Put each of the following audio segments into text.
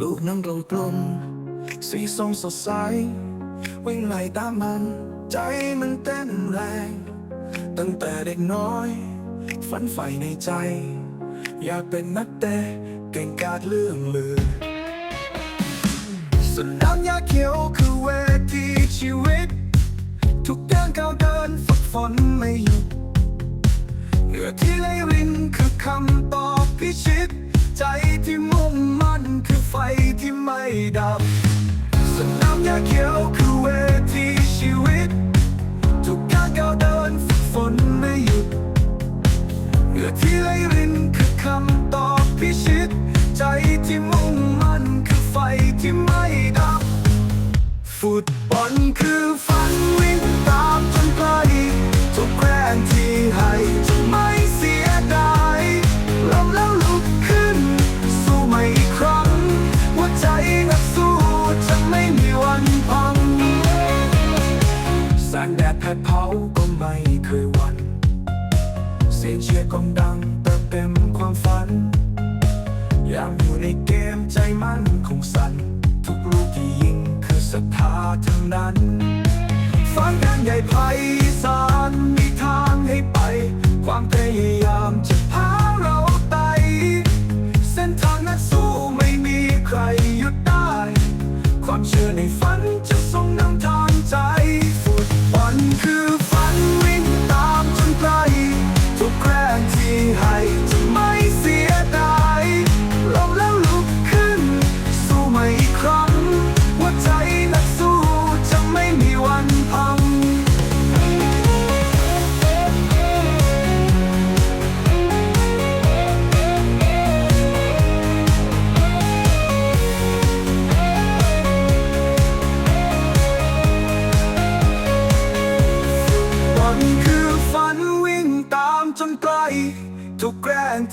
ลูกน้ำกลมกลม สีส้มสดใส วิ่งไล่ตามมัน ใจมันเต้นแรง ตั้งแต่เด็กน้อย ฝันใฝ่ในใจ อยากเป็นนักเตะเก่งกาจเลื่องลือสนามหญ้าเขียวคือเวทีชีวิต ทุกเดินก้าวเดินฝึกฝนไม่หยุดเหงื่อที่ไหลรินคือคำตอบพิชิต ยาเขียวคือเวทีชีวิต ทุกการก้าวเดินฝึกฝนไม่หยุดเหงื่อที่ไหลรินคือคำตอบพิชิต ใจที่มุ่งมั่นคือไฟที่ไม่ดับ ฟุตบอลคือฝัน แสงแดดแผดเผาก็ไม่เคยหวันเสียงเชียร์กองดังเติมเต็มความฝัน อยากอยู่ในเกมใจมั่นคงสั่น ทุกลูกที่ยิงคือศรัทธาทั้งนั้นฟังกันใหญ่ไพศาล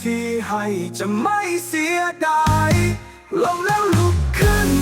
ที่ให้จะไม่เสียดายลงแล้วลุกขึ้น